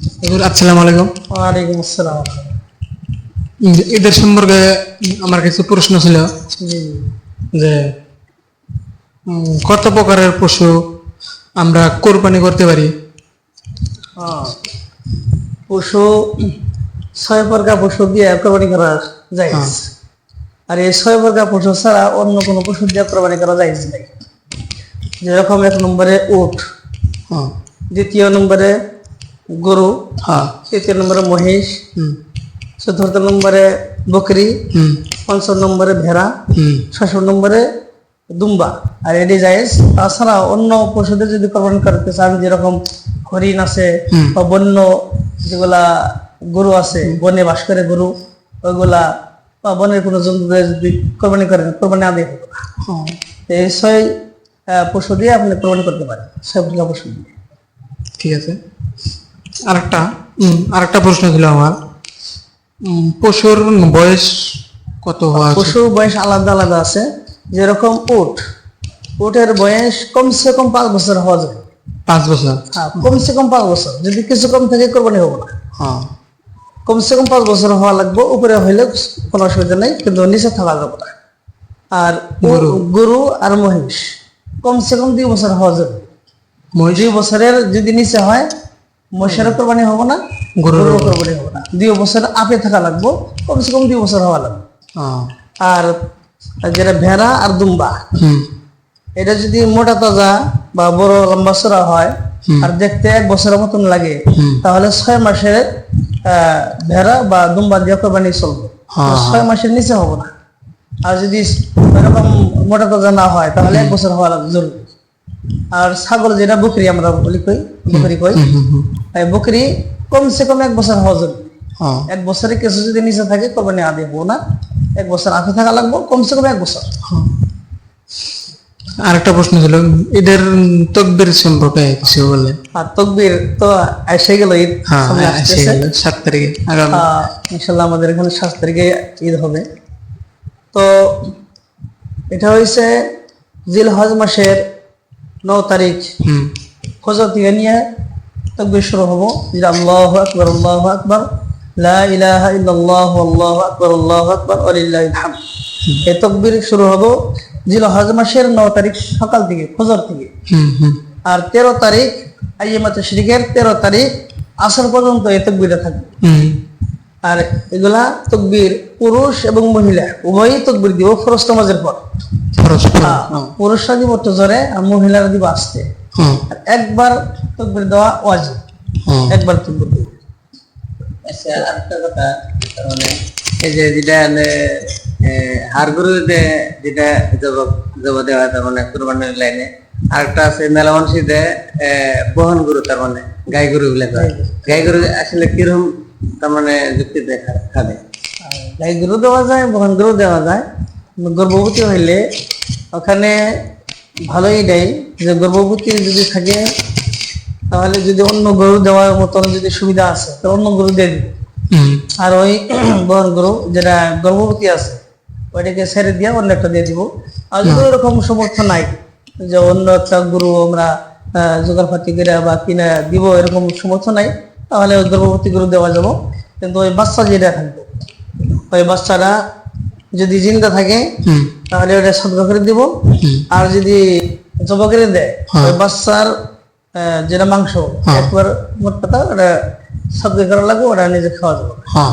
আসসালামু আলাইকুম। ওয়ালাইকুম আসসালাম। ঈদের সম্পর্কে আমার কিছু প্রশ্ন ছিল। যে কত প্রকারের পশু আমরা কোরবানি করতে পারি? হ্যাঁ। পশু ছয় প্রকার পশু দিয়ে কোরবানি করা যায়। হ্যাঁ। আর এই ছয় প্রকার পশু ছাড়া অন্য কোনো পশু দিয়ে কোরবানি করা যায় নাই। যেরকম এক নম্বরে উট হ্যাঁ। দ্বিতীয় নম্বরে গরু হ্যাঁ। তৃতীয় নম্বরে মহিষ চতুর্থ নম্বরে বকরি পঞ্চম নম্বরে ভেড়া ষষ্ঠ নম্বরে দুম্বা আর এটি জায়েজ তাছাড়া অন্য পশুদের যদি কোরবানি করতে চান যেরকম হরিণ আছে বা বন্য যেগুলা গরু আছে বনে বাস করে গরু ওইগুলা বা বনের কোনো জন্তুদের যদি কোরবানি করেন কোরবানি আদায় হবে এই ছয় পশু দিয়ে আপনি কোরবানি করতে পারেন ছয় পশু দিয়ে। ঠিক আছে। আরেকটা আরেকটা প্রশ্ন ছিল আমার। পশুর বয়স কত হওয়া উচিত? পশু বয়স আলাদা আলাদা আছে। যেরকম উট উটের বয়স কমসে কম পাঁচ বছর হওয়া যায়। পাঁচ বছর? হ্যাঁ কমসে কম পাঁচ বছর। যদি কিছু কম থাকে কোরবানি হব না। হ্যাঁ। কমসে কম পাঁচ বছর হওয়া লাগবে উপরে হইলে কোনো অসুবিধা নেই কিন্তু নিচে থাকা যাবে না। আর গরু। গরু আর মহিষ কমসে কম দুই বছর হওয়া যাবে। মহিষ? দুই বছরের যদি নিচে হয় মহিষেরও কোরবানি হব না গরুরও কোরবানি। হব না। দুই বছর আপে থাকা লাগবে কমসে কম দুই বছর হওয়া লাগবে। হ্যাঁ। আর যেটা ভেড়া আর দুম্বা এটা যদি মোটা তাজা বা বড় লম্বা হয় আর দেখতে এক বছরের মতন লাগে তাহলে ছয় মাসের আহ, ভেড়া বা দুম্বা দিয়ে কোরবানি চলবে। হ্যাঁ, ছয় মাসের নিচে হবে না। আর যদি এরকম মোটা তাজা না হয় তাহলে এক বছর হওয়া লাগবে জরুরি। আর ছাগল যেটা বকরি আমরা বলি কই বকরি কই? বকরি কমসে কম এক বছর হওয়া হ্যাঁ। এক বছরে কিছু যদি নিচে থাকে কোরবানি আদি হব না। এক বছর আগে থাকা লাগবে কমসে কম এক বছর। আরেকটা প্রশ্ন ছিল ঈদের তকবির সম্পর্কে কিছু বললেন আর তকবির তো এসে গেল ঈদ হ্যাঁ সাত তারিখে ইনশাল্লাহ আমাদের এখানে সাত তারিখে ঈদ হবে। তো এটা হয়েছে জিল হজ মাসের ন তারিখ। ফজর থেকে নিয়ে তকবির শুরু হব। আল্লাহ আকবর আল্লাহ আকবর। এই তকবির শুরু হব জিল হজ মাসের ন তারিখ সকাল থেকে ফজর থেকে। আর তেরো তারিখ আইয়ামাতে শরিকের তেরো তারিখ আসর পর্যন্ত এই তকবিরে থাকবে। আর এগুলা তকবির পুরুষ এবং মহিলা উভয়ই তকবির দিব ফরজ নামাজের পর। খরচ হ্যাঁ, পুরুষরা দিব জোরে আর মহিলারা দিব আসতে। হ্যাঁ একবার তকবির দেওয়া ওয়াজিব। হ্যাঁ একবার তকবির দিব আচ্ছা আরেকটা কথা মানে এই যে যেটা মানে হার গরুতে যেটা জবাব জবাব দেওয়া তার মানে কুরবানির লাইনে। আরেকটা আছে মেলা মানুষিতে বহন গরু তার মানে গাই গরু। গাই গরু আসলে কীরকম তার মানে যুক্তিতে খা- খাবে আর গাই গরু দেওয়া যায় বহন গরু দেওয়া যায়। গর্ভবতী হইলে ওখানে ভালোই দেয়। যে গর্ভবতী যদি থাকে তাহলে যদি অন্য গরু দেওয়ার মতন যদি সুবিধা আছে তো অন্য গরু দিয়ে দিবে। আর ওই বহন গরু যেটা গর্ভবতী আছে ওইটাকে ছেড়ে দিয়ে অন্য একটা দিয়ে দিব। আর যদি ওরকম সমর্থ নাই যে অন্য একটা গরু আমরা আহ, জোগাড় পাতি করে বা কিনা দিব এরকম সমর্থ নাই তাহলে ওই গর্ভবতী গরু দেওয়া যাব। কিন্তু ওই বাচ্চা যেটা থাকবে ওই বাচ্চাটা যদি জিন্দা থাকে তাহলে ওটা সদকা করে দিব। আর যদি জবা করে দেয় হ্যাঁ। ওই বাচ্চার যেটা মাংস হ্যাঁ। একবার মোট কথা ওটা সদকা করা লাগবে ওটা নিজে খাওয়া যাবে। হ্যাঁ।